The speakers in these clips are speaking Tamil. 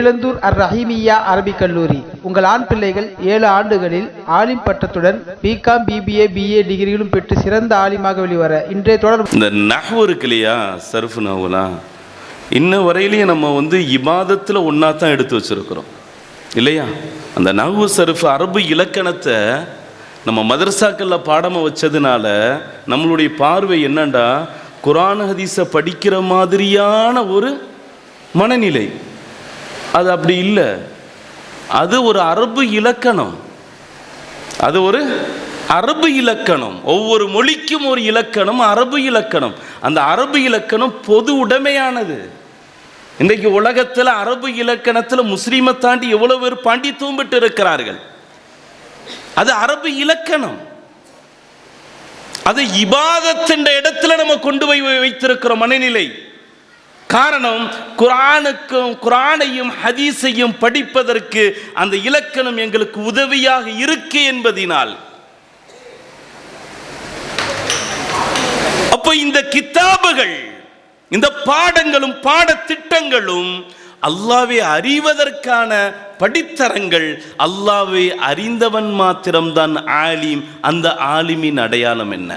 இளந்தூர் அர் ரஹீமியா அரபிக் கல்லூரி. உங்கள் ஆண் பிள்ளைகள் ஏழு ஆண்டுகளில் ஆலிம் பட்டத்துடன் பிகாம் பிபிஏ பிஏ டிகிரிகளும் பெற்று சிறந்த ஆலிமாக வெளிவர இன்றைய தொடர் இந்த நகவு இருக்கு இல்லையா சர்ஃபு நஹ்வுலாம் இன்ன வரையிலையும் நம்ம வந்து இபாதத்தில் ஒன்றா தான் எடுத்து வச்சுருக்கிறோம். இல்லையா? அந்த நகவு சர்ஃபு அரபு இலக்கணத்தை நம்ம மதரசாக்களில் பாடமாக வச்சதுனால நம்மளுடைய பார்வை என்னண்டா? குரான் ஹதீஸை படிக்கிற மாதிரியான ஒரு மனநிலை. அது அப்படி இல்லை. அது ஒரு அரபு இலக்கணம். அது ஒரு அரபு இலக்கணம். ஒவ்வொரு மொழிக்கும் ஒரு இலக்கணம் அரபு இலக்கணம். அந்த அரபு இலக்கணம் பொது உடைமையானது. இன்றைக்கு உலகத்தில் அரபு இலக்கணத்தில் முஸ்லீமை தாண்டி எவ்வளோ பேர் பாண்டித்துவம் பெற்று இருக்கிறார்கள் அது அரபு இலக்கணம். அது இபாதத்தின் இடத்துல நம்ம கொண்டு போய் வைத்திருக்கிற மனநிலை. காரணம் குரானுக்கும் குரானையும் ஹதீஸையும் படிப்பதற்கு அந்த இலக்கணம் எங்களுக்கு உதவியாக இருக்கு என்பதினால். அப்ப இந்த கித்தாபுகள் இந்த பாடங்களும் பாடத்திட்டங்களும் அல்லாவை அறிவதற்கான படித்தரங்கள் அல்லாவை அறிந்தவன் மாத்திரம்தான் ஆலிம் அந்த ஆலிமின் அடையாளம் என்ன?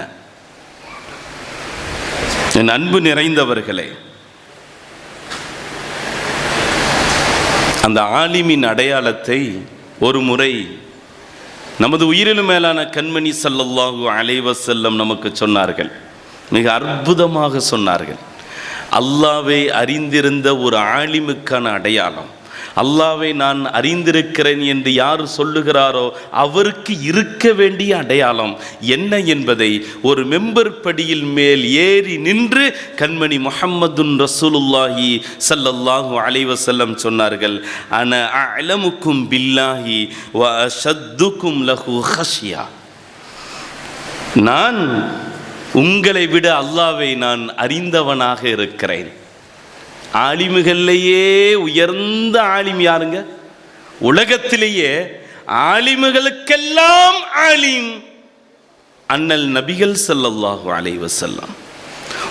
என் அன்பு நிறைந்தவர்களே அந்த ஆலிமின் அடையாளத்தை ஒரு முறை நமது உயிரிலும் மேலான கண்மணி சல்லல்லாஹு அலைவசல்லம் நமக்கு சொன்னார்கள். மிக அற்புதமாக சொன்னார்கள். அல்லாவை அறிந்திருந்த ஒரு ஆலிமுக்கான அடையாளம் அல்லாவை நான் அறிந்திருக்கிறேன் என்று யார் சொல்லுகிறாரோ அவருக்கு இருக்க வேண்டிய அடையாளம் என்ன என்பதை ஒரு மெம்பர் படியில் மேல் ஏறி நின்று கண்மணி முஹம்மதுன் ரசூலுல்லாஹி சல்லல்லாஹு அலைவசல்லம் சொன்னார்கள் அன அலமுக்கும் பில்லாஹி வ அஷத்துக்கும் லஹு ஹஷியா நான் உங்களை விட அல்லாவை நான் அறிந்தவனாக இருக்கிறேன். ஆலிமுகள்லேயே உயர்ந்த ஆலிம் யாருங்க? உலகத்திலேயே ஆலிமுகளுக்கெல்லாம் ஆலிம். அண்ணல் நபிகள் ஸல்லல்லாஹு அலைவ செல்லாம்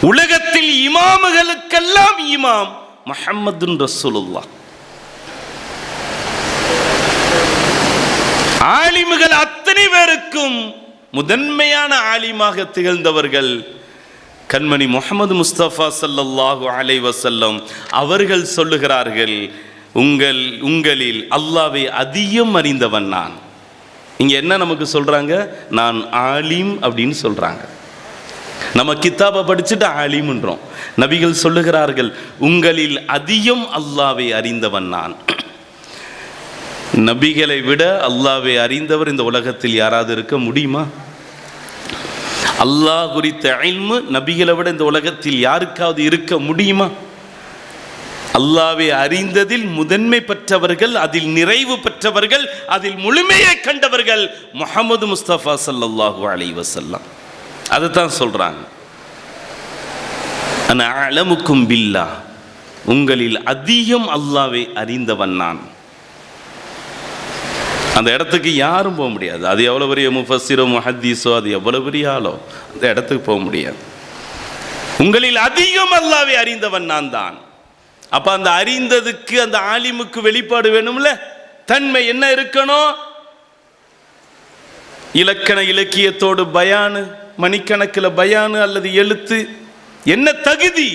உலகத்தில் இமாமுகளுக்கெல்லாம் இமாம் முஹம்மதுன் ரசூலுல்லா ஆலிமுகள் அத்தனை பேருக்கும் முதன்மையான ஆலிமாக திகழ்ந்தவர்கள் கண்மணி முகமது முஸ்தபா சல்லல்லாஹு அலை வசல்லம் அவர்கள் சொல்லுகிறார்கள் உங்கள் உங்களில் அல்லாவை அதிகம் அறிந்தவன் நான். இங்கே என்ன நமக்கு சொல்கிறாங்க நான் ஆலிம் அப்படின்னு சொல்கிறாங்க நம்ம கித்தாபை படிச்சுட்டு ஆலிம்ன்றோம். நபிகள் சொல்லுகிறார்கள் உங்களில் அதிகம் அல்லாவை அறிந்தவன் நான். நபிகளை விட அல்லாவை அறிந்தவர் இந்த உலகத்தில் யாராவது இருக்க முடியுமா? அல்லாஹ் குறித்த அல்மு நபிகளை விட இந்த உலகத்தில் யாருக்காவது இருக்க முடியுமா? அல்லாவை அறிந்ததில் முதன்மை பெற்றவர்கள் அதில் நிறைவு பெற்றவர்கள் அதில் முழுமையை கண்டவர்கள் முகமது முஸ்தபா சல்லல்லாஹு அலி வசல்லாம் அதுதான் சொல்கிறாங்க அன அலமுக்கும் பில்லா. உங்களில் அதிகம் அல்லாவை அறிந்தவன் நான். அந்த இடத்துக்கு யாரும் போக முடியாது. அது எவ்வளோ பெரிய முஃபஸிரோ முஹத்தீஸோ அது எவ்வளோ பெரிய ஆளோ அந்த இடத்துக்கு போக முடியாது. உங்களில் அதிகம் அல்லாவே அறிந்தவன் நான் தான். அப்ப அந்த அறிந்ததுக்கு அந்த ஆலிமுக்கு வெளிப்பாடு வேணும்ல? தன்மை என்ன இருக்கணும் இலக்கண இலக்கியத்தோடு பயானு மணிக்கணக்கில் பயானு அல்லது எழுத்து என்ன தகுதி?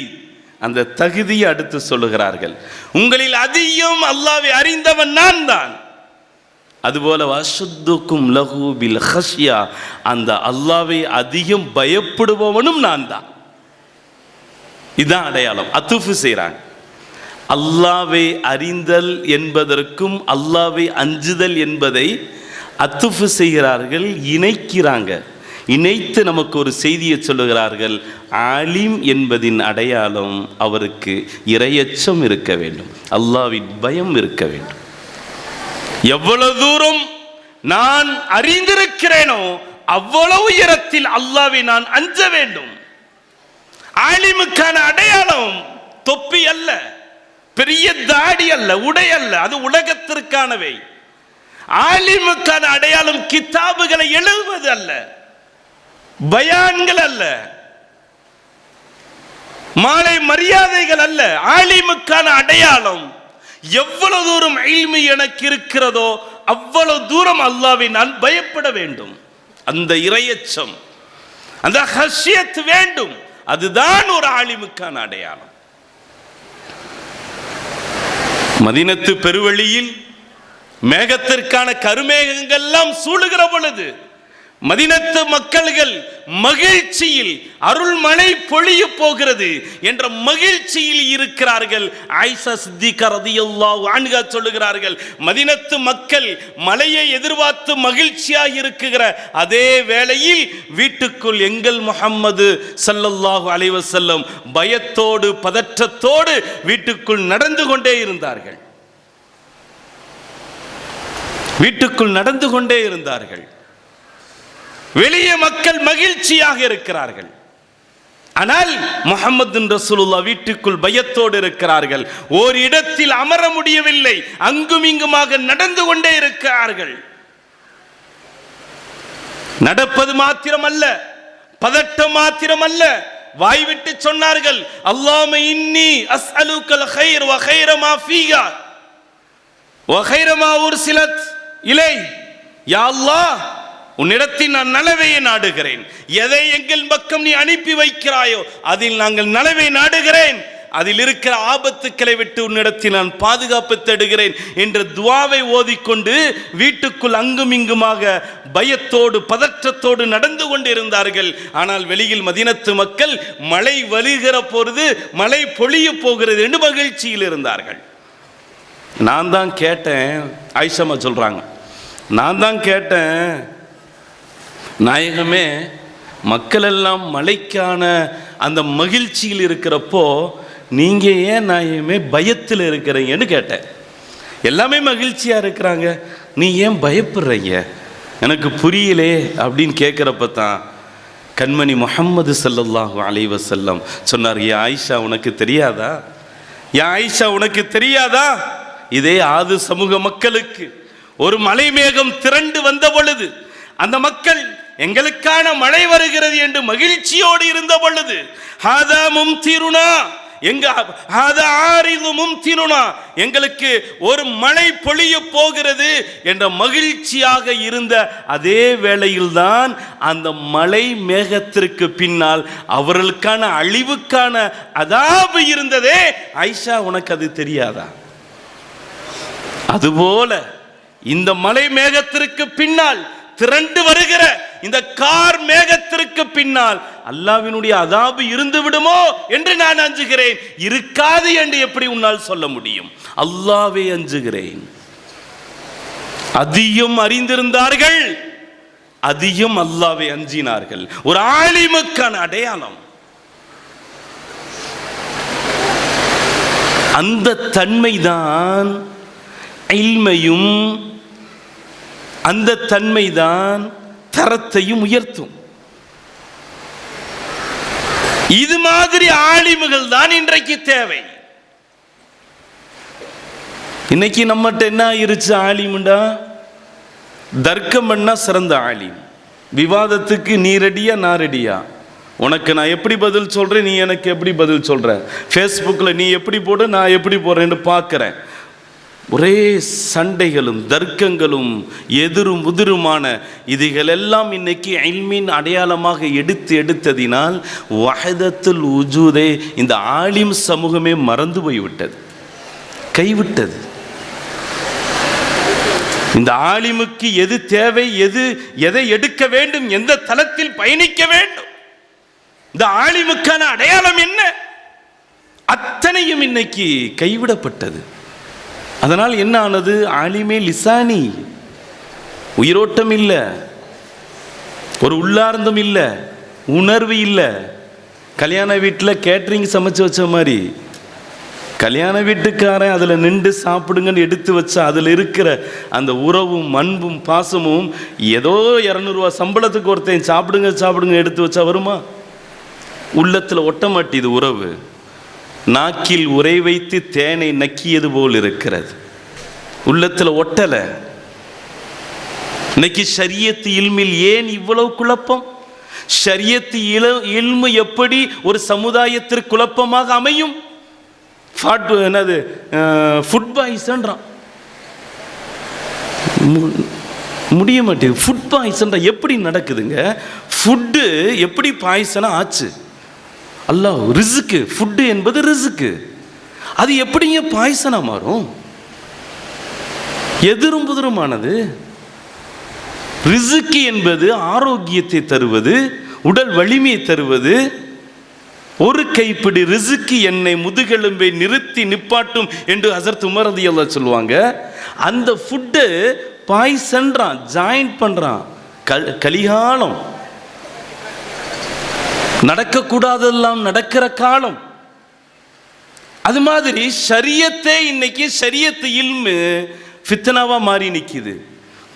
அந்த தகுதியை அடுத்து சொல்லுகிறார்கள். உங்களில் அதிகம் அல்லாவை அறிந்தவன் நான் தான். அதுபோல வசுத்துக்கும் லஹு பில் ஹஷ்யா அந்த அல்லாவை அதிகம் பயப்படுபவனும் நான் தான். இதுதான் அடையாளம். அத்துஃபு செய்கிறாங்க அல்லாவை அறிந்தல் என்பதற்கும் அல்லாவை அஞ்சுதல் என்பதை அத்துஃபு செய்கிறார்கள் இணைக்கிறாங்க. இணைத்து நமக்கு ஒரு செய்தியை சொல்லுகிறார்கள் ஆலிம் என்பதின் அடையாளம் அவருக்கு இரையச்சம் இருக்க வேண்டும். அல்லாவின் பயம் இருக்க வேண்டும். எவ்வளவு தூரம் நான் அறிந்திருக்கிறேனோ அவ்வளவு உயரத்தில் அல்லாவை நான் அஞ்ச வேண்டும். ஆலிமுக்கான அடையாளம் தொப்பி அல்ல பெரிய தாடி அல்ல உடை அல்ல அது உலகத்திற்கானவை. ஆலிமுக்கான அடையாளம் கித்தாபுகளை எழுதுவது அல்ல பயான்கள் அல்ல மாலை மரியாதைகள் அல்ல. ஆலிமுக்கான அடையாளம் எவ்வளவு தூரம் எய்மி எனக்கு இருக்கிறதோ அவ்வளவு தூரம் அல்லாவை நான் பயப்பட வேண்டும். அந்த இரையச்சம் அந்த ஹஷியத் வேண்டும். அதுதான் ஒரு ஆலிமுக்கான அடையாளம். மதினத்து பெருவழியில் மேகத்திற்கான கருமேகங்கள்லாம் சூழுகிற பொழுது மதினத்து மக்கள்கள் மகிழ்ச்சியில் அருள்மழை பொழிய போகிறது என்ற மகிழ்ச்சியில் இருக்கிறார்கள். ஆயிஷா சித்திகா ரதியல்லாஹு அன்ஹா சொல்லுகிறார்கள் மதினத்து மக்கள் மலையை எதிர்பார்த்து மகிழ்ச்சியாக இருக்குகிற அதே வேளையில் வீட்டுக்குள் எங்கள் முகம்மது சல்லல்லாஹு அலைவசல்லம் பயத்தோடு பதற்றத்தோடு வீட்டுக்குள் நடந்து கொண்டே இருந்தார்கள். வீட்டுக்குள் நடந்து கொண்டே இருந்தார்கள். வெளியே மக்கள் மகிழ்ச்சியாக இருக்கிறார்கள். ஆனால் முகமது ரசூலுல்லா வீட்டுக்குள் பயத்தோடு இருக்கிறார்கள். ஓர் இடத்தில் அமர முடியவில்லை. அங்கும் இங்குமாக நடந்து கொண்டே இருக்கிறார்கள். நடப்பது மாத்திரம் அல்ல பதட்டம் மாத்திரம் வாய் வாய்விட்டு சொன்னார்கள் அல்லாம இன்னி அஸ்அலுக்கல் ஹைர் வ ஹைரமா ஃபீகா வ ஹைரமா உர்சிலத் இலை. யா அல்லாஹ் உன்னிடத்தில் நான் நலவையை நாடுகிறேன். எதை எங்கள் பக்கம் நீ அனுப்பி வைக்கிறாயோ அதில் நாங்கள் நலவை நாடுகிறேன். அதில் இருக்கிற ஆபத்துக்களை விட்டு உன்னிடத்தில் நான் பாதுகாப்பு தேடுகிறேன் என்ற துவாவை ஓதிக்கொண்டு வீட்டுக்குள் அங்கும் இங்குமாக பயத்தோடு பதற்றத்தோடு நடந்து கொண்டிருந்தார்கள். ஆனால் வெளியில் மதினத்து மக்கள் மழை வலிகிற பொழுது மழை பொழிய போகிறது என்று மகிழ்ச்சியில் இருந்தார்கள். நான் தான் கேட்டேன் ஐஷமா சொல்றாங்க. நான் தான் கேட்டேன் நாயகமே மக்கள் எல்லாம் அந்த மகிழ்ச்சியில் இருக்கிறப்போ நீங்கள் ஏன் நாயகமே பயத்தில் இருக்கிறீங்கன்னு கேட்டேன். எல்லாமே மகிழ்ச்சியாக இருக்கிறாங்க. நீ ஏன் பயப்படுறீங்க? எனக்கு புரியலே அப்படின்னு கேட்குறப்ப தான் கண்மணி முகம்மது ஸல்லல்லாஹு அலைவசல்லம் சொன்னார் ஏ ஆயிஷா உனக்கு தெரியாதா? ஏ ஆயிஷா உனக்கு தெரியாதா? இதே ஆது சமூக மக்களுக்கு ஒரு மலை மேகம் திரண்டு வந்த பொழுது அந்த மக்கள் எங்களுக்கான மழை வருகிறது என்று மகிழ்ச்சியோடு இருந்த பொழுது ஹாதா மும்திருனா எங்க ஹாதா ஆரிது மும்திருனா எங்களுக்கு ஒரு மழை பொழிய போகிறது என்ற மகிழ்ச்சியாக இருந்த அதே வேளையில்தான் அந்த மலை மேகத்திற்கு பின்னால் அவர்களுக்கான அழிவுக்கான அதாபு இருந்ததே. ஐஷா உனக்கு அது தெரியாதா? அதுபோல இந்த மலை மேகத்திற்கு பின்னால் திரண்டு வருகிற இந்த கார் மேகத்திற்கு பின்னால் அல்லாவினுடைய அதாபு இருந்து விடுமோ என்று நான் அஞ்சுகிறேன். இருக்காது என்று எப்படி உன்னால் சொல்ல முடியும்? அல்லாவே அஞ்சுகிறேன். அதிகம் அறிந்திருந்தார்கள் அதிகம் அல்லாவை அஞ்சினார்கள். ஒரு ஆலிமுக்கான அடையாளம். அந்த தன்மைதான் இல்மையும் அந்த தன்மைதான் தரத்தையும் உயர்த்தும். இது மாதிரி ஆலிமுகள் தான் இன்றைக்கு தேவை. இன்னைக்கு நம்மகிட்ட என்ன ஆயிருச்சு ஆலிமுண்டா தர்க்கம் பண்ணா சிறந்த ஆலிம். விவாதத்துக்கு நீ ரெடியா நான் ரெடியா? உனக்கு நான் எப்படி பதில் சொல்றேன்? நீ எனக்கு எப்படி பதில் சொல்ற? ஃபேஸ்புக்கில் நீ எப்படி போட நான் எப்படி போடுறேன்னு பார்க்குறேன். ஒரே சண்டைகளும் தர்க்கங்களும் எதிரும் உதிருமான இதுகளெல்லாம் இன்னைக்கு ஐல்மின் அடையாளமாக எடுத்து எடுத்ததினால் வகதத்தில் உஜூதே இந்த ஆலிம் சமூகமே மறந்து போய்விட்டது. கைவிட்டது. இந்த ஆலிமுக்கு எது தேவை எது எதை எடுக்க வேண்டும் எந்த தளத்தில் பயணிக்க வேண்டும்? இந்த ஆலிமுக்கான அடையாளம் என்ன? அத்தனையும் இன்னைக்கு கைவிடப்பட்டது. அதனால் என்ன ஆனது? ஆலிமே லிசானி. உயிரோட்டம் இல்லை ஒரு உள்ளார்ந்தம் இல்லை. உணர்வு இல்லை. கல்யாண வீட்டில் கேட்ரிங் சமைச்சு வச்ச மாதிரி கல்யாண வீட்டுக்காரன் அதில் நின்று சாப்பிடுங்கன்னு எடுத்து வச்சா அதில் இருக்கிற அந்த உறவும் அன்பும் பாசமும் ஏதோ இரநூறுவா சம்பளத்துக்கு ஒருத்தன் சாப்பிடுங்க சாப்பிடுங்க எடுத்து வச்சா வருமா? உள்ளத்தில் ஒட்ட மாட்டேது உறவு. நாக்கில் உரை வைத்து தேனை நக்கியது போல் இருக்கிறது. உள்ளத்தில் ஒட்டலை. இன்னைக்கு சரியத்து இல்மில் ஏன் இவ்வளவு குழப்பம்? ஷரியத்து இல இல்மு எப்படி ஒரு சமுதாயத்திற்கு குழப்பமாக அமையும்? ஃபாட் என்னது ஃபுட் பாய்ஸ்ன்றான் மு- முடிய மாட்டேங்குது. ஃபுட் பாய்சன் எப்படி நடக்குதுங்க? ஃபுட்டு எப்படி பாய்சனாக ஆச்சு? அல்லாஹ் ரிசுக்கு ஃபுட்டு என்பது ரிசுக்கு. அது எப்படிங்க பாய்சனாக மாறும்? எதிரும் புதிருமானது ரிசுக்கு என்பது ஆரோக்கியத்தை தருவது உடல் வலிமையை தருவது. ஒரு கைப்பிடி ரிசுக்கு என்னை முதுகெலும்பை நிறுத்தி நிப்பாட்டும் என்று ஹசரத் உமர் எல்லாம் சொல்லுவாங்க. அந்த ஃபுட்டு பாய்சன்றான் ஜாயின் பண்ணுறான் கல் கலிகாலம். நடக்கக்கூடாதெல்லாம் நடக்கிற காலம். அது மாதிரி சரியத்தே இன்னைக்கு சரியத்து இல்மு ஃபித்னாவாக மாறி நிற்கிது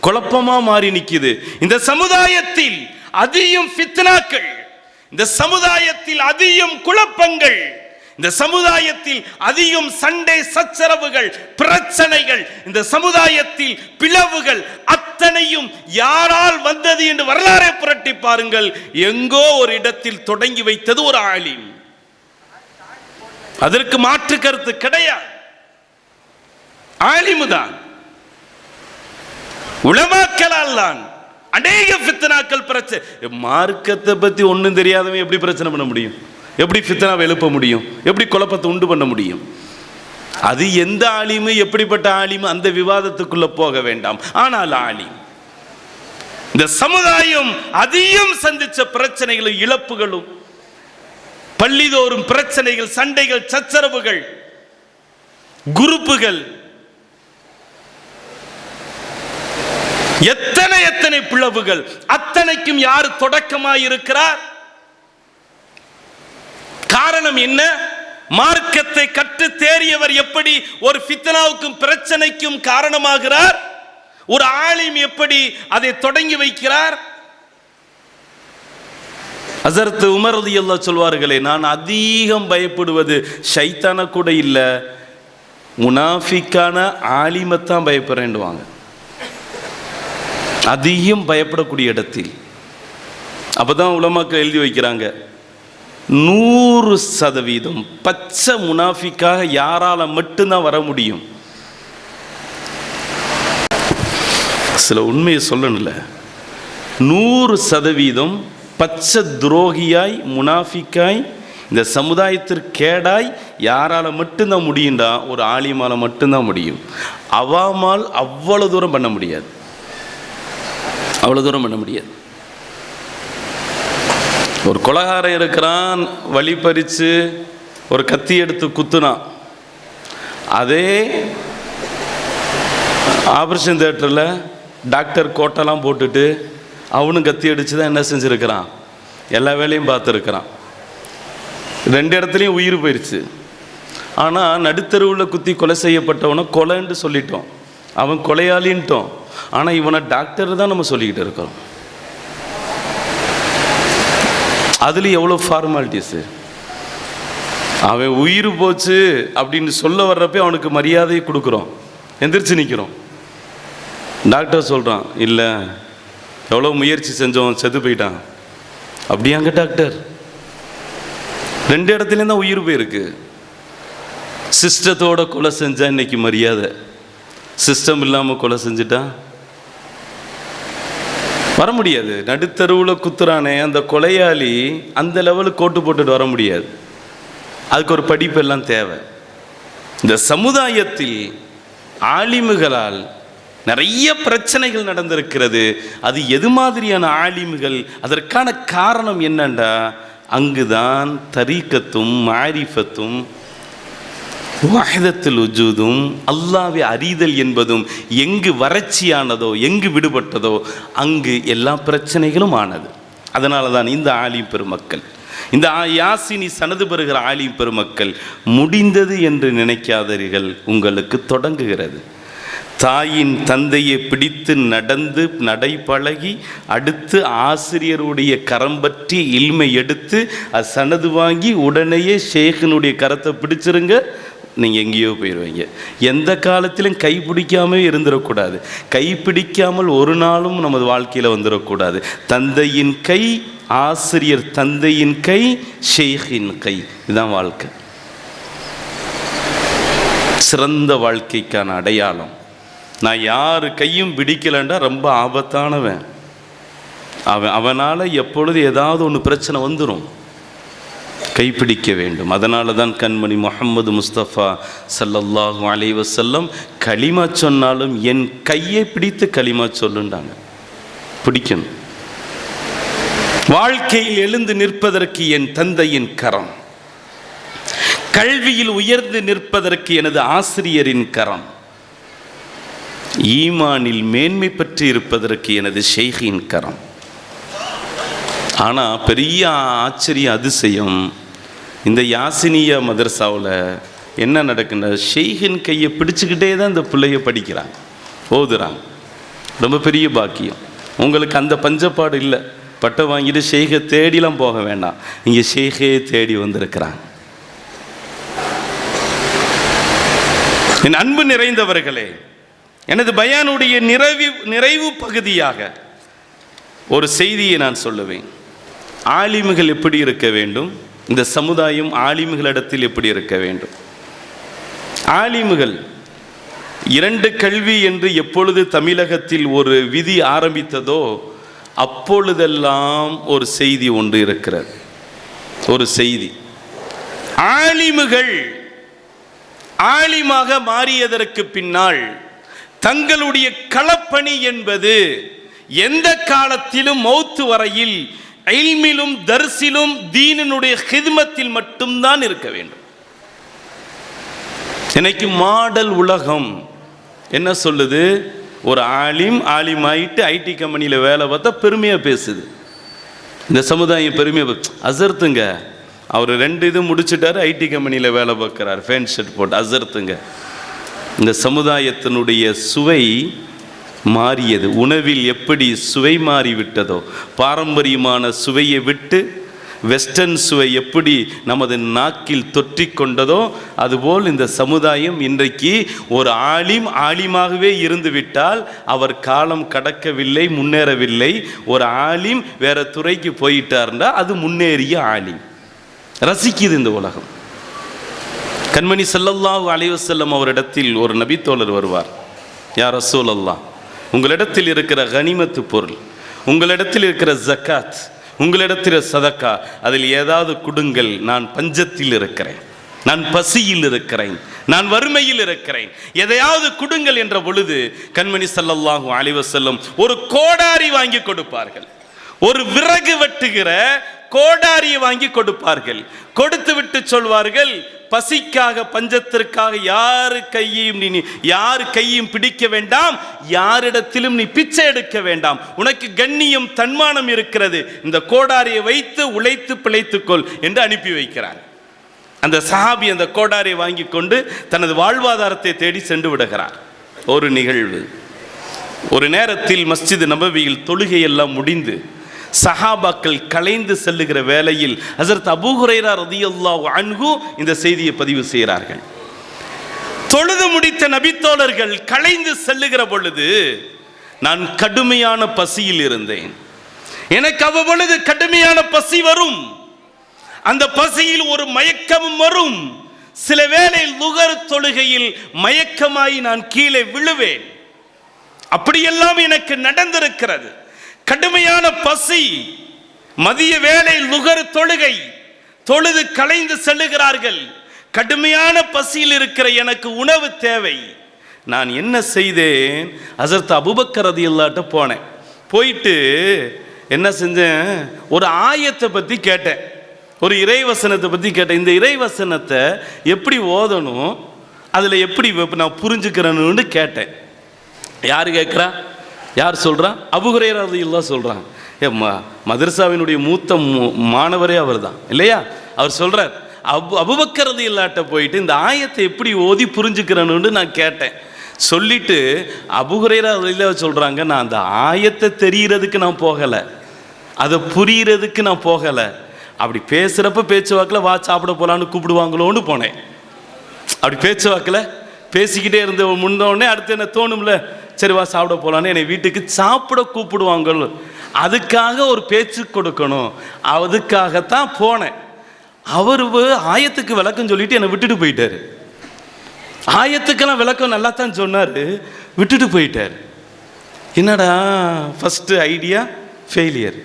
குழப்பமாக மாறி நிற்கிது இந்த சமுதாயத்தில் அதிகம் ஃபித்னாக்கள். இந்த சமுதாயத்தில் அதிகம் குழப்பங்கள். இந்த சமுதாயத்தில் அதிகம் சண்டை சச்சரவுகள் பிரச்சனைகள் இந்த சமுதாயத்தில் பிளவுகள் அத்தனையும் யாரால் வந்தது என்று வரலாறை புரட்டி பாருங்கள். எங்கோ ஒரு இடத்தில் தொடங்கி வைத்தது ஒரு ஆலிம். அதற்கு மாற்று கருத்து கிடையாது. ஆலிமுதான் உலமாக்கலால் தான். அநேக ஃபித்னாக்கள் பிரச்சனை மார்க்கத்தை பத்தி ஒன்னும் தெரியாதவன் எப்படி பிரச்சனை பண்ண முடியும்? எப்படி ஃபித்னாவை எழுப்ப முடியும்? எப்படி குழப்பத்தை உண்டு பண்ண முடியும்? அது எந்த ஆலிமு எப்படிப்பட்ட ஆலிமு அந்த விவாதத்துக்குள்ளே போக வேண்டாம். ஆனால் ஆலிம் இந்த சமுதாயம் அதிகம் சந்திச்ச பிரச்சனைகளும் இழப்புகளும் பள்ளிதோறும் பிரச்சனைகள் சண்டைகள் சச்சரவுகள் குரூப்புகள் எத்தனை எத்தனை பிளவுகள் அத்தனைக்கும் யார் தொடக்கமாக இருக்கிறார் காரணம் என்ன? மார்க்கத்தை கற்று தேறியவர் எப்படி ஒரு ஃபித்னாவுக்கும் பிரச்சனைக்கும் காரணமாகிறார்? ஒரு ஆலிம் எப்படி அதை தொடங்கி வைக்கிறார்? அசரத்து உமர் எல்லாம் சொல்வார்களே நான் அதிகம் பயப்படுவது ஷைத்தான கூட இல்லை முனாஃபிக்கான ஆலிமத்தான் பயப்படுறேன்டுவாங்க அதிகம் பயப்படக்கூடிய இடத்தில். அப்போதான் உலமாக்கள் எழுதி வைக்கிறாங்க நூறு சதவீதம் பச்சை முனாஃபிக்காக யாரால மட்டும்தான் வர முடியும்? சில உண்மையை சொல்லணும்ல. நூறு சதவீதம் பச்சை துரோகியாய் முனாஃபிக்காய் இந்த சமுதாயத்திற்கு கேடாய் யாரால மட்டும்தான் முடியும்டா? ஒரு ஆலிமால மட்டும்தான் முடியும். அவாமால் அவ்வளோ தூரம் பண்ண முடியாது. அவ்வளோ தூரம் பண்ண முடியாது. ஒரு கொலகாரம் இருக்கிறான் வழி பறித்து ஒரு கத்தி எடுத்து குத்துனான். அதே ஆப்ரேஷன் தேட்டரில் டாக்டர் கோட்டெல்லாம் போட்டுட்டு அவனும் கத்தி அடித்து தான் என்ன செஞ்சுருக்கிறான்? எல்லா வேலையும் பார்த்துருக்கிறான். ரெண்டு இடத்துலையும் உயிர் போயிடுச்சு ஆனால் நடுத்தருவில் குத்தி கொலை செய்யப்பட்டவனை கொலைன்னு சொல்லிட்டோம். அவன் கொலையாளின்ட்டோம். ஆனால் இவனை டாக்டர் தான் நம்ம சொல்லிக்கிட்டு இருக்கிறோம். அதுலேயும் எவ்வளோ ஃபார்மாலிட்டிஸு அவன் உயிர் போச்சு அப்படின்னு சொல்ல வர்றப்ப அவனுக்கு மரியாதையை கொடுக்குறோம். எந்திரிச்சு நிற்கிறோம் டாக்டர் சொல்கிறான் இல்லை எவ்வளோ முயற்சி செஞ்சோம் செத்து போயிட்டான். அப்படியாங்க டாக்டர் ரெண்டு இடத்துலையும் தான் உயிர் போயிருக்கு. சிஸ்டத்தோட கொலை செஞ்சா இன்னைக்கு மரியாதை. சிஸ்டம் இல்லாமல் கொலை செஞ்சுட்டான் வர முடியாது. நடுத்தருவில் குத்துறானே அந்த கொலையாளி அந்த லெவலுக்கு கோட்டு போட்டுட்டு வர முடியாது. அதுக்கு ஒரு படிப்பு எல்லாம் தேவை. இந்த சமுதாயத்தில் ஆலிமுகளால் நிறைய பிரச்சனைகள் நடந்திருக்கிறது. அது எது மாதிரியான ஆலிமுகள்? அதற்கான காரணம் என்னண்டா? அங்குதான் தரீக்கத்தும் மாரிஃபத்தும் வாஹிதத்தில் உஜூதும் அல்லாவை அறிதல் என்பதும் எங்கு வறட்சியானதோ எங்கு விடுபட்டதோ அங்கு எல்லா பிரச்சனைகளும் ஆனது. அதனால தான் இந்த ஆலிம் பெருமக்கள் இந்த ஆ- யாசினி சனது பெறுகிற ஆலிம் பெருமக்கள் முடிந்தது என்று நினைக்காதீர்கள் உங்களுக்கு தொடங்குகிறது. தாயின் தந்தையை பிடித்து நடந்து நடைபழகி அடுத்து ஆசிரியருடைய கரம் பற்றி இல்மை எடுத்து அது சனது வாங்கி உடனேயே ஷேகனுடைய கரத்தை பிடிச்சிருங்க நீங்கள் எங்கேயோ போயிடுவீங்க எந்த காலத்திலும் கை பிடிக்காம இருந்துடக்கூடாது கை பிடிக்காமல் ஒரு நாளும் நமது வாழ்க்கையில் வந்துடக்கூடாது தந்தையின் கை ஆசிரியர் தந்தையின் கை ஷேഖின் கை. இதுதான் வாழ்க்கை. சிறந்த வாழ்க்கைக்கான அடையாளம். நான் யார் கையும் பிடிக்கலண்டா ரொம்ப ஆபத்தானவன். அவன் அவனால் எப்பொழுது ஏதாவது ஒன்று பிரச்சனை வந்துடும் கைப்பிடிக்க வேண்டும். அதனால தான் கண்மணி முகமது முஸ்தபா சல்லல்லாஹு அலைஹி செல்லம் களிமா சொன்னாலும் என் கையை பிடித்து களிமா சொல்லுண்டாங்க பிடிக்கணும். வாழ்க்கையில் எழுந்து நிற்பதற்கு என் தந்தையின் கரம். கல்வியில் உயர்ந்து நிற்பதற்கு எனது ஆசிரியரின் கரம். ஈமானில் மேன்மை பற்றி இருப்பதற்கு எனது ஷெய்கின் கரம். ஆனால் பெரிய ஆச்சரிய அதிசயம். இந்த யாசினியா மதரசாவில் என்ன நடக்குன்னா ஷெய்கின் கையை பிடிச்சிக்கிட்டே தான் இந்த பிள்ளைய படிக்கிறாங்க ஓதுறாங்க ரொம்ப பெரிய பாக்கியம். உங்களுக்கு அந்த பஞ்சப்பாடு இல்லை. பட்டை வாங்கிட்டு ஷேகை தேடிலாம் போக வேண்டாம். இங்கே ஷெய்கே தேடி வந்திருக்கிறாங்க என் அன்பு நிறைந்தவர்களே எனது பயானுடைய நிறைவு நிறைவு பகுதியாக ஒரு செய்தியை நான் சொல்லுவேன். ஆலிமுகள் எப்படி இருக்க வேண்டும்? இந்த சமுதாயம் ஆலிமுகளிடத்தில் எப்படி இருக்க வேண்டும்? ஆலிமுகள் இரண்டு கல்வி என்று எப்பொழுது தமிழகத்தில் ஒரு விதி ஆரம்பித்ததோ அப்பொழுதெல்லாம் ஒரு செய்தி ஒன்று இருக்கிறது. ஒரு செய்தி. ஆலிமுகள் ஆலிமாக மாறியதற்கு பின்னால் தங்களுடைய களப்பணி என்பது எந்த காலத்திலும் மௌத்து வரையில் இல்மிலும் தர்சிலும் தீனினுடைய ஹிதமத்தில் மட்டும்தான் இருக்க வேண்டும். இன்னைக்கு மாடல் உலகம் என்ன சொல்லுது? ஒரு ஆலிம் ஆலிம் ஆயிட்டு ஐடி கம்பெனியில் வேலை பார்த்தா பெருமையாக பேசுது. இந்த சமுதாயம் பெருமையாக அசர்த்துங்க. அவர் ரெண்டு இது முடிச்சிட்டாரு ஐடி கம்பெனியில் வேலை பார்க்குறாரு. ஃபேன் ஷர்ட் போட்டு அசர்த்துங்க. இந்த சமுதாயத்தினுடைய சுவை மாறியது. உணவில் எப்படி சுவை மாறிவிட்டதோ பாரம்பரியமான சுவையை விட்டு வெஸ்டர்ன் சுவை எப்படி நமது நாக்கில் தொற்றி கொண்டதோ அதுபோல் இந்த சமுதாயம் இன்றைக்கு ஒரு ஆலிம் ஆலிமாகவே இருந்து விட்டால் அவர் காலம் கடக்கவில்லை முன்னேறவில்லை. ஒரு ஆலிம் வேற துறைக்கு போயிட்டார்னா அது முன்னேறிய ஆலிம். ரசிக்குது இந்த உலகம். கண்மணி ஸல்லல்லாஹு அலைவசல்லம் அவரிடத்தில் ஒரு நபித்தோழர் வருவார். யார் ரசூல் அல்லாஹ் உங்களிடத்தில் இருக்கிற கனிமத்து பொருள் உங்களிடத்தில் இருக்கிற ஜக்காத் உங்களிடத்தில் சதக்கா அதில் ஏதாவது கொடுங்கள் நான் பஞ்சத்தில் இருக்கிறேன் நான் பசியில் இருக்கிறேன் நான் வறுமையில் இருக்கிறேன். எதையாவது கொடுங்கள் என்ற பொழுது கண்மணி ஸல்லல்லாஹு அழிவு செல்லும் ஒரு கோடாரி வாங்கி கொடுப்பார்கள். ஒரு விறகு வெட்டுகிற கோடாரியை வாங்கி கொடுப்பார்கள். கொடுத்து விட்டு சொல்வார்கள் பசிக்காக பஞ்சத்திற்காக யாரு கையையும் நீ நீ- யாரு கையும் பிடிக்க வேண்டாம். யாரிடத்திலும் நீ பிச்சை எடுக்க வேண்டாம். உனக்கு கண்ணியம் தன்மானம் இருக்கிறது. இந்த கோடாரியை வைத்து உழைத்து பிழைத்துக்கொள் என்று அனுப்பி வைக்கிறார். அந்த சஹாபி அந்த கோடாரியை வாங்கி கொண்டு தனது வாழ்வாதாரத்தை தேடி சென்று விடுகிறார். ஒரு நிகழ்வு. ஒரு நேரத்தில் மஸ்ஜித் நபவியில் தொழுகையெல்லாம் முடிந்து சஹாபாக்கள் கலைந்து செல்லுகிற வேளையில் ஹசரத் அபூ ஹுரைரா ரதியல்லாஹு இந்த செய்தியை பதிவு செய்கிறார்கள். தொழுது முடித்த நபித்தோழர்கள் கலைந்து செல்லுகிற பொழுது நான் கடுமையான பசியில் இருந்தேன். எனக்கு அவ்வப்பொழுது கடுமையான பசி வரும். அந்த பசியில் ஒரு மயக்கமும் வரும். சில வேளை நுகர் தொழுகையில் மயக்கமாய் நான் கீழே விழுவேன். அப்படியெல்லாம் எனக்கு நடந்திருக்கிறது. கடுமையான பசி மதிய வேலை நுகர் தொழுகை தொழுது கலைந்து செல்லுகிறார்கள். கடுமையான பசியில் இருக்கிற எனக்கு உணவு தேவை. நான் என்ன செய்தேன்? அசர்த் அபுபக்கர் இல்லாட்ட போனேன். போயிட்டு என்ன செஞ்சேன்? ஒரு ஆயத்தை பற்றி கேட்டேன். ஒரு இறைவசனத்தை பற்றி கேட்டேன். இந்த இறைவசனத்தை எப்படி ஓதணும்? அதில் எப்படி நான் புரிஞ்சுக்கிறேன்னு கேட்டேன். யார் கேட்குறா யார் சொல்கிறான் சொல்கிறா அபுகுரேரதையெல்லாம் சொல்கிறான் ஏ ம மதர்சாவினுடைய மூத்த மாணவரே அவர் தான் இல்லையா? அவர் சொல்கிறார் அபு அபுபக்கரது இல்லாட்ட போயிட்டு இந்த ஆயத்தை எப்படி ஓதி புரிஞ்சுக்கிறேன்னு நான் கேட்டேன். சொல்லிட்டு அபுகுரேரதையில் சொல்கிறாங்க நான் அந்த ஆயத்தை தெரிகிறதுக்கு நான் போகலை. அதை புரிகிறதுக்கு நான் போகலை. அப்படி பேசுகிறப்ப பேச்சுவாக்கில் வா சாப்பிட போகலான்னு கூப்பிடுவாங்களோன்னு போனேன். அப்படி பேச்சு வாக்கில் பேசிக்கிட்டே இருந்த முன்ன உடனே அடுத்து என்ன தோணும்ல? சரிவா சாப்பிட போகலான்னு என்னை வீட்டுக்கு சாப்பிட கூப்பிடுவாங்க அதுக்காக ஒரு பேச்சு கொடுக்கணும். அதுக்காகத்தான் போனேன். அவர் ஆயத்துக்கு விளக்கம் சொல்லிட்டு என்னை விட்டுட்டு போயிட்டார். ஆயத்துக்கெல்லாம் விளக்கம் நல்லா தான் சொன்னார். விட்டுட்டு போயிட்டார். என்னடா ஃபஸ்ட்டு ஐடியா ஃபெயிலியர்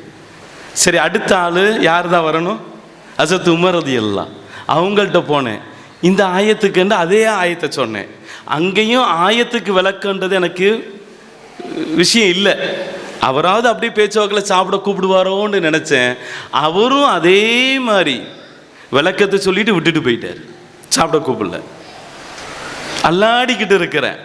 சரி அடுத்த ஆள் யார் தான் வரணும்? அசத்து உமரது எல்லாம் அவங்கள்ட்ட போனேன். இந்த ஆயத்துக்குன்னு அதே ஆயத்தை சொன்னேன். அங்கேயும் ஆயத்துக்கு விளக்குன்றது எனக்கு விஷயம் இல்லை. அவராவது அப்படியே பேச்சுவாக்கில் சாப்பிட கூப்பிடுவாரோன்னு நினச்சேன். அவரும் அதே மாதிரி விளக்கத்தை சொல்லிட்டு விட்டுட்டு போயிட்டார். சாப்பிட கூப்பிடல. அல்லாடிக்கிட்டு இருக்கிறேன்.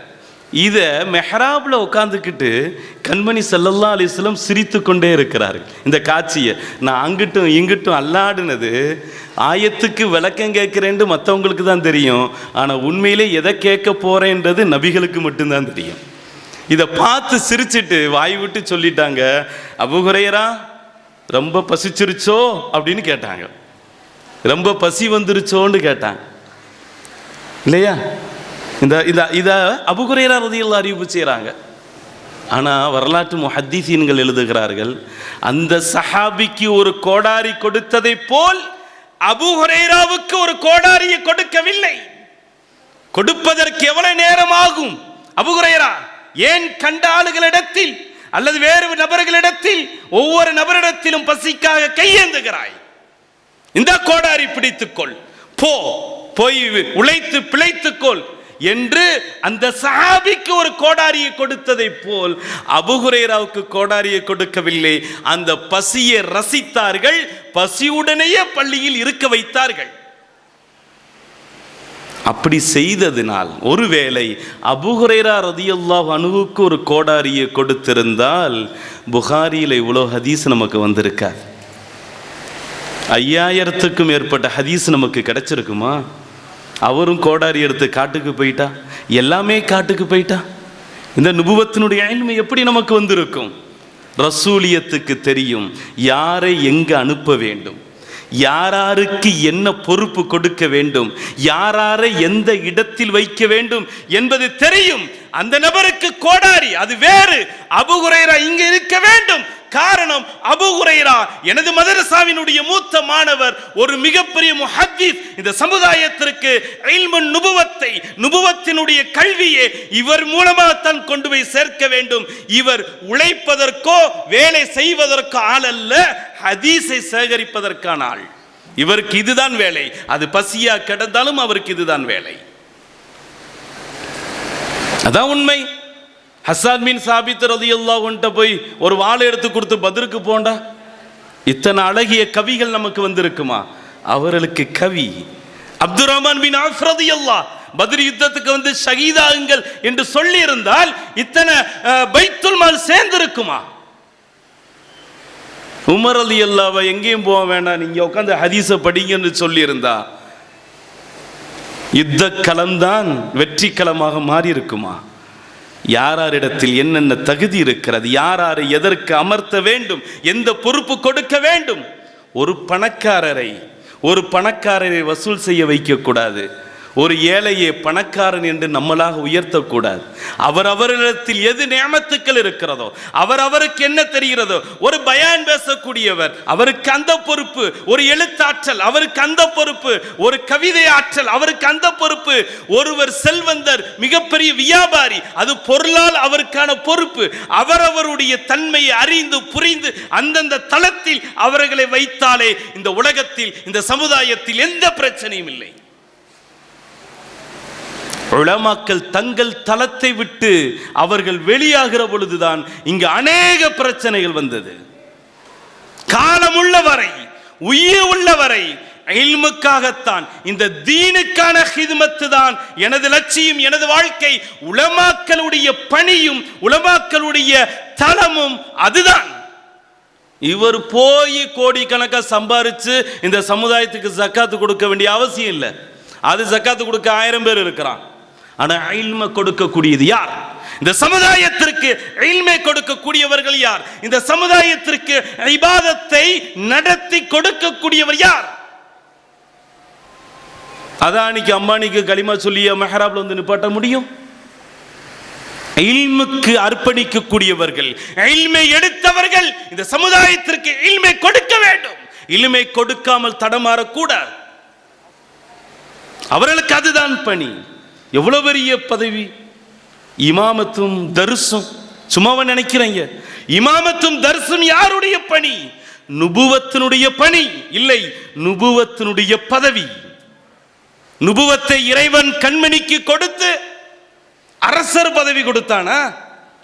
இதை மெஹராபில் உட்காந்துக்கிட்டு கண்மணி செல்லல்லா அலிஸ்லம் சிரித்து கொண்டே இருக்கிறாரு. இந்த காட்சியை. நான் அங்கிட்டும் இங்கிட்டும் அல்லாடினது ஆயத்துக்கு விளக்கம் கேட்குறேன்ட்டு மற்றவங்களுக்கு தான் தெரியும். ஆனால் உண்மையிலே எதை கேட்க போகிறேன்றது நபிகளுக்கு மட்டும்தான் தெரியும். இதை பார்த்து சிரிச்சிட்டு வாய் விட்டு சொல்லிட்டாங்க அபுகுரையரா ரொம்ப பசிச்சிருச்சோ? அப்படின்னு கேட்டாங்க. ரொம்ப பசி வந்துருச்சோன்னு கேட்டாங்க. இல்லையா? இந்த இந்த இதை அபுகுரேரா ரதியல்லா அறிவிப்பு செய்கிறாங்க ஆனால் வரலாற்று முஹத்தீசீன்கள் எழுதுகிறார்கள் அந்த சஹாபிக்கு ஒரு கோடாரி கொடுத்ததை போல் அபுஹுரேராவுக்கு ஒரு கோடாரியை கொடுக்கவில்லை. கொடுப்பதற்கு எவ்வளவு நேரம் ஆகும் அபுகுரேரா ஏன் கண்ட ஆளுகளிடத்தில் அல்லது வேறு நபர்களிடத்தில் ஒவ்வொரு நபரிடத்திலும் பசிக்காக கையேந்துகிறாய்? இந்த கோடாரி பிடித்துக்கொள். போ போய் உழைத்து பிழைத்துக்கொள். என்று அந்த சஹாபிக்கு ஒரு கோடாரியை கொடுத்ததை போல் அபுகுரேராவுக்கு கோடாரியை கொடுக்கவில்லை. அந்த பசியை ரசித்தார்கள் பசியுடனேயே பள்ளியில் இருக்க வைத்தார்கள். அப்படி செய்ததினால் ஒருவேளை அபுஹுரேரா ரதியல்லாஹ் அணுவுக்கு ஒரு கோடாரியை கொடுத்திருந்தால் புகாரியில் இவ்வளோ ஹதீஸ் நமக்கு வந்திருக்காது. ஐயாயிரத்துக்கும் மேற்பட்ட ஹதீஸ் நமக்கு கிடைச்சிருக்குமா? அவரும் கோடாரி எடுத்து காட்டுக்கு போயிட்டா? எல்லாமே காட்டுக்கு போயிட்டா? இந்த நுபுவத்தினுடைய அயன்மை எப்படி நமக்கு வந்திருக்கும்? ரசூலியத்துக்கு தெரியும். யாரை எங்கு அனுப்ப வேண்டும்? யாராருக்கு என்ன பொறுப்பு கொடுக்க வேண்டும்? யாராரை எந்த இடத்தில் வைக்க வேண்டும் என்பது தெரியும். அந்த நபருக்கு கோடாரி அது வேறு. அபுகுரைரா இங்க இருக்க வேண்டும். காரணம் அபுகுரைரா எனது மதரசாவினுடைய மூத்த மாணவர் ஒரு மிகப்பெரிய முஹத்தீஸ். இந்த சமுதாயத்திற்கு இல்முன் நுபுவத்தை நுபுவத்தினுடைய கல்வியை இவர் மூலமாக தான் கொண்டு போய் சேர்க்க வேண்டும். இவர் உழைப்பதற்கோ வேலை செய்வதற்கோ ஆள் அல்ல ஹதீஸை சேகரிப்பதற்கான ஆள். இவருக்கு இதுதான் வேலை. அது பசியா கிடந்தாலும் அவருக்கு இதுதான் வேலை. அதான் உண்மை. ஹசான் பின் சாபித் ரதியல்லாஹ்ட்ட போய் ஒரு வாளை எடுத்து கொடுத்து பதிருக்கு போண்டா? இத்தனை அழகிய கவிகள் நமக்கு வந்திருக்குமா? அவர்களுக்கு கவி. அப்துல் ரஹ்மான் பின் ஆஃப்ரது ரதியல்லாஹ் பதில் யுத்தத்துக்கு வந்து ஷகீதாகுங்கள் என்று சொல்லி இருந்தால் இத்தனை பைத்துல் மால் சேர்ந்திருக்குமா? உமர் அலி அல்லாவை எங்கேயும் போக வேண்டாம் நீங்க உட்காந்து ஹதீஸை படிங்கன்னு சொல்லியிருந்தா. யுத்த களம்தான் வெற்றி களமாக மாறி இருக்குமா யாராரிடத்தில் என்னென்ன தகுதி இருக்கிறது? யாராரை எதற்கு அமர்த்த வேண்டும்? எந்த பொறுப்பு கொடுக்க வேண்டும்? ஒரு பணக்காரரை ஒரு பணக்காரரை வசூல் செய்ய வைக்கக்கூடாது. ஒரு ஏழையை பணக்காரன் என்று நம்மளாக உயர்த்தக்கூடாது. அவர் அவரிடத்தில் எது நியமத்துக்கள் இருக்கிறதோ அவர் அவருக்கு என்ன தெரிகிறதோ ஒரு பயான் பேசக்கூடியவர் அவருக்கு அந்த பொறுப்பு ஒரு எழுத்தாற்றல் அவருக்கு அந்த பொறுப்பு ஒரு கவிதை ஆற்றல் அவருக்கு அந்த பொறுப்பு. ஒருவர் செல்வந்தர் மிகப்பெரிய வியாபாரி அது பொருளால் அவருக்கான பொறுப்பு. அவரவருடைய தன்மையை அறிந்து புரிந்து அந்தந்த தளத்தில் அவர்களை வைத்தாலே இந்த உலகத்தில் இந்த சமுதாயத்தில் எந்த பிரச்சனையும் இல்லை. உளமாக்கள் தங்கள் தளத்தை விட்டு அவர்கள் வெளியாகிற பொழுதுதான் இங்கு அநேக பிரச்சனைகள் வந்தது. காலம் உள்ளவரை உயிர் உள்ளவரை இல்முக்காகத்தான் இந்த தீனுக்கான ஹிதுமத்து தான் எனது லட்சியம் எனது வாழ்க்கை உலமாக்களுடைய பணியும் உலமாக்களுடைய தளமும் அதுதான். இவர் போய் கோடிக்கணக்காக சம்பாரிச்சு இந்த சமுதாயத்துக்கு ஜக்காத்து கொடுக்க வேண்டிய அவசியம் இல்லை. அது ஜக்காத்து கொடுக்க ஆயிரம் பேர் இருக்கிறான். ஆனா இல்ம கொடுக்கக்கூடியது யார்? இந்த சமுதாயத்திற்கு இல்மை கொடுக்கக்கூடியவர்கள் யார்? இந்த சமுதாயத்திற்கு இபாதத்தை நடத்தி கொடுக்கக்கூடியவர் யார்? அதானிக்கு அம்பானிக்கு களிமா சொல்லிய மெஹராப்ல வந்து நிப்பாட்ட முடியும்? இல்முக்கு அர்ப்பணிக்கக்கூடியவர்கள் இல்மை எடுத்தவர்கள் இந்த சமுதாயத்திற்கு இல்மை கொடுக்க வேண்டும். இல்மை கொடுக்காமல் தடமாறக்கூடாது. அவர்களுக்கு அதுதான் பணி. எவ்வளோ பெரிய பதவி? இமாமத்தும் தரிசும். சும்மாவா நினைக்கிறீங்க. இமாமத்தும் தரிசும் யாருடைய பணி? நுபுவத்தினுடைய பணி. இல்லை நுபுவத்தினுடைய பதவி. நுபுவத்தை இறைவன் கண்மணிக்கு கொடுத்து அரசர் பதவி கொடுத்தானா?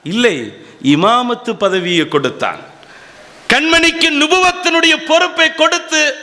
இல்லை இமாமத்து பதவியை கொடுத்தான். கண்மணிக்கு நுபுவத்தினுடைய பொறுப்பை கொடுத்து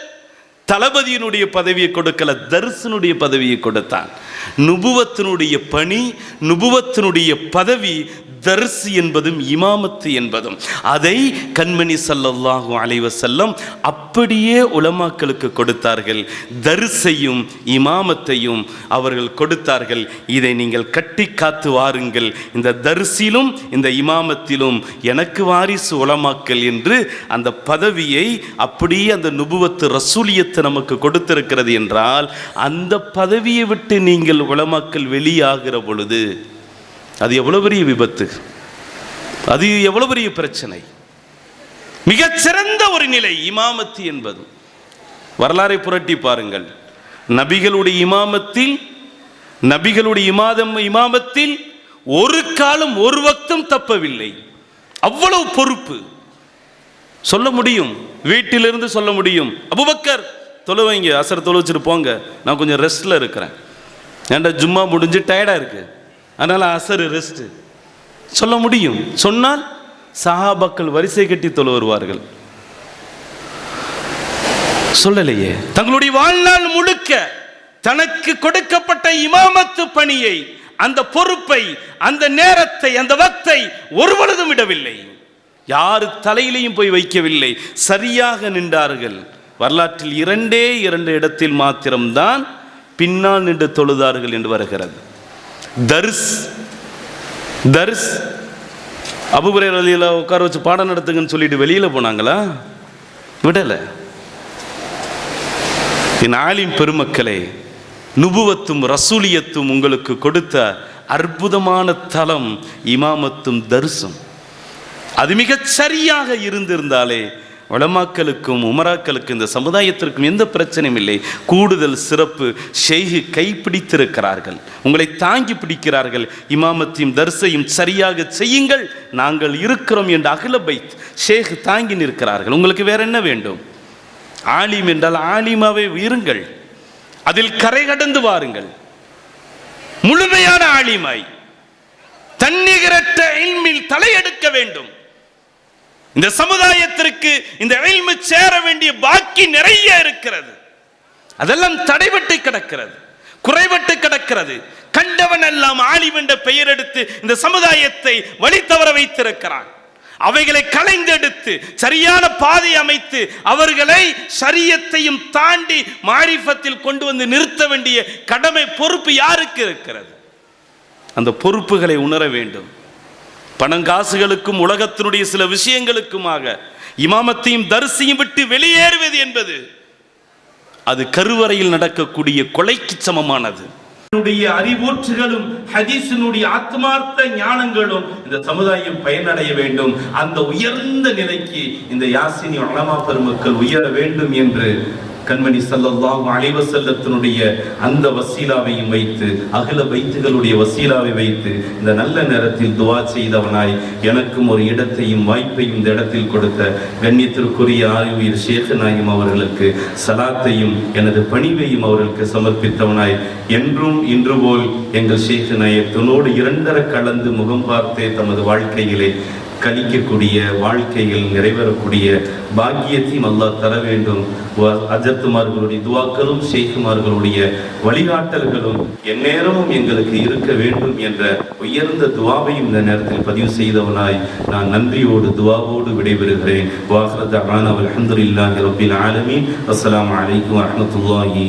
தளபதியினுடைய பதவியை கொடுக்கல தரிசனுடைய பதவியை கொடுத்தான். நுபுவத்தினுடைய பணி நுபுவத்தினுடைய பதவி தரிசு என்பதும் இமாமத்து என்பதும். அதை கண்மணி சல்லல்லாஹு அலைவசல்லம் அப்படியே உலமாக்களுக்கு கொடுத்தார்கள். தரிசையும் இமாமத்தையும் அவர்கள் கொடுத்தார்கள். இதை நீங்கள் கட்டி காத்து வாருங்கள். இந்த தரிசிலும் இந்த இமாமத்திலும் எனக்கு வாரிசு உலமாக்கல் என்று அந்த பதவியை அப்படியே அந்த நுபுவத்து ரசூலியத்தை நமக்கு கொடுத்திருக்கிறது என்றால் அந்த பதவியை விட்டு நீங்கள் உலமாக்கல் வெளியாகிற பொழுது அது எவ்வளோ பெரிய விபத்து? அது எவ்வளோ பெரிய பிரச்சனை? மிகச்சிறந்த ஒரு நிலை இமாமத்து என்பது. வரலாறை புரட்டி பாருங்கள். நபிகளுடைய இமாமத்தில் நபிகளுடைய இமாதம் இமாமத்தில் ஒரு காலம் ஒரு வக்தம் தப்பவில்லை. அவ்வளவு பொறுப்பு. சொல்ல முடியும். வீட்டிலிருந்து சொல்ல முடியும். அபுபக்கர் தொழுவைங்க அசர் தொலை போங்க. நான் கொஞ்சம் ரெஸ்டில் இருக்கிறேன். ஏன்டா ஜும்மா முடிஞ்சு டயர்டாக இருக்குது அதனால் அசர் ரெஸ்ட்டு சொல்ல முடியும். சொன்னால் சஹாபாக்கள் வரிசை கட்டி தொழு வருவார்கள். சொல்லலையே. தங்களுடைய வாழ்நாள் முழுக்க தனக்கு கொடுக்கப்பட்ட இமாமத்து பணியை அந்த பொறுப்பை அந்த நேரத்தை அந்த வத்தை ஒருவனதும் விடவில்லை. யார் தலையிலையும் போய் வைக்கவில்லை. சரியாக நின்றார்கள். வரலாற்றில் இரண்டே இரண்டு இடத்தில் மாத்திரம்தான் பின்னால் நின்று தொழுதார்கள் என்று வருகிறது. There's there's. அபுபுரே ரலியில் உட்கார வச்சு பாடம் நடத்துங்கன்னு சொல்லிட்டு வெளியில் போனாங்களா? விடலை. என் ஆலிம் பெருமக்களே நுபுவத்தும் ரசூலியத்தும் உங்களுக்கு கொடுத்த அற்புதமான தலம் இமாமத்தும் தரிசும். அது மிகச் சரியாக இருந்திருந்தாலே வளமாக்களுக்கும் உமராக்களுக்கும் இந்த சமுதாயத்திற்கும் எந்த பிரச்சனையும் இல்லை. கூடுதல் சிறப்பு ஷெய்கு கைப்பிடித்திருக்கிறார்கள். உங்களை தாங்கி பிடிக்கிறார்கள். இமாமத்தையும் தர்சையும் சரியாக செய்யுங்கள். நாங்கள் இருக்கிறோம் என்று அகில பைத் ஷேக் தாங்கி நிற்கிறார்கள். உங்களுக்கு வேற என்ன வேண்டும்? ஆலிம் என்றால் ஆலிமாவே இருங்கள். அதில் கரை கடந்து வாருங்கள். முழுமையான ஆலிமாய். தன்னிகரற்ற இல்மில் தலையெடுக்க வேண்டும். இந்த சமுதாயத்திற்கு இந்த எல்மு சேர வேண்டிய பாக்கி நிறைய இருக்கிறது. அதெல்லாம் தடைபட்டு கிடக்கிறது. குறைபட்டு கிடக்கிறது. கண்டவன் எல்லாம் ஆலிம் என்ற பெயர் எடுத்து இந்த சமுதாயத்தை வழி தவற வைத்திருக்கிறான். அவைகளை களைந்தெடுத்து சரியான பாதை அமைத்து அவர்களை சரியத்தையும் தாண்டி மாரிஃபத்தில் கொண்டு வந்து நிறுத்த வேண்டிய கடமை பொறுப்பு யாருக்கு இருக்கிறது? அந்த பொறுப்புகளை உணர வேண்டும். பணங்காசுகளுக்கும் உலகத்தினுடைய சில விஷயங்களுக்குமாக இமாமத்தையும் தரிசையும் விட்டு வெளியேறுவது என்பது அது கருவறையில் நடக்கக்கூடிய கொலைக்கு சமமானது. அறிவூற்றுகளும் ஹதீஸினுடைய ஆத்மார்த்த ஞானங்களும் இந்த சமுதாயம் பயனடைய வேண்டும். அந்த உயர்ந்த நிலைக்கு இந்த யாசினி அலமா பெருமக்கள் உயர வேண்டும் என்று கண்மணி ஸல்லல்லாஹு அலைவசல்லத்தினுடைய அந்த வசீலாவையும் வைத்து அகில வைத்துகளுடைய வசீலாவை வைத்து இந்த நல்ல நேரத்தில் துவா செய்தவனாய் எனக்கும் ஒரு இடத்தையும் வாய்ப்பையும் இந்த இடத்தில் கொடுத்த கண்ணியத்திற்குரிய ஆயுயிர் ஷேக் நாயும் அவர்களுக்கு சலாத்தையும் எனது பணிவையும் அவர்களுக்கு சமர்ப்பித்தவனாய் என்றும் இன்று போல் எங்கள் ஷேக் நாயத்தினோடு இரண்டர கலந்து முகம் பார்த்தே தமது வாழ்க்கையிலே கழிக்கக்கூடிய வாழ்க்கையில் நிறைவேறக்கூடிய பாக்கியத்தையும் அல்லாஹ் தர வேண்டும். அஜத்துமார்களுடைய துவாக்களும் ஷேக்குமார்களுடைய வழிகாட்டல்களும் எந்நேரமும் எங்களுக்கு இருக்க வேண்டும் என்ற உயர்ந்த துவாவையும் இந்த நேரத்தில் பதிவு செய்தவனாய் நான் நன்றியோடு துவாவோடு விடைபெறுகிறேன். வாஹரத் அலான் அல்ஹம்துலில்லாஹி ரப்பில் ஆலமீன். அஸ்ஸலாமு அலைக்கும் வரஹ்மத்துல்லாஹி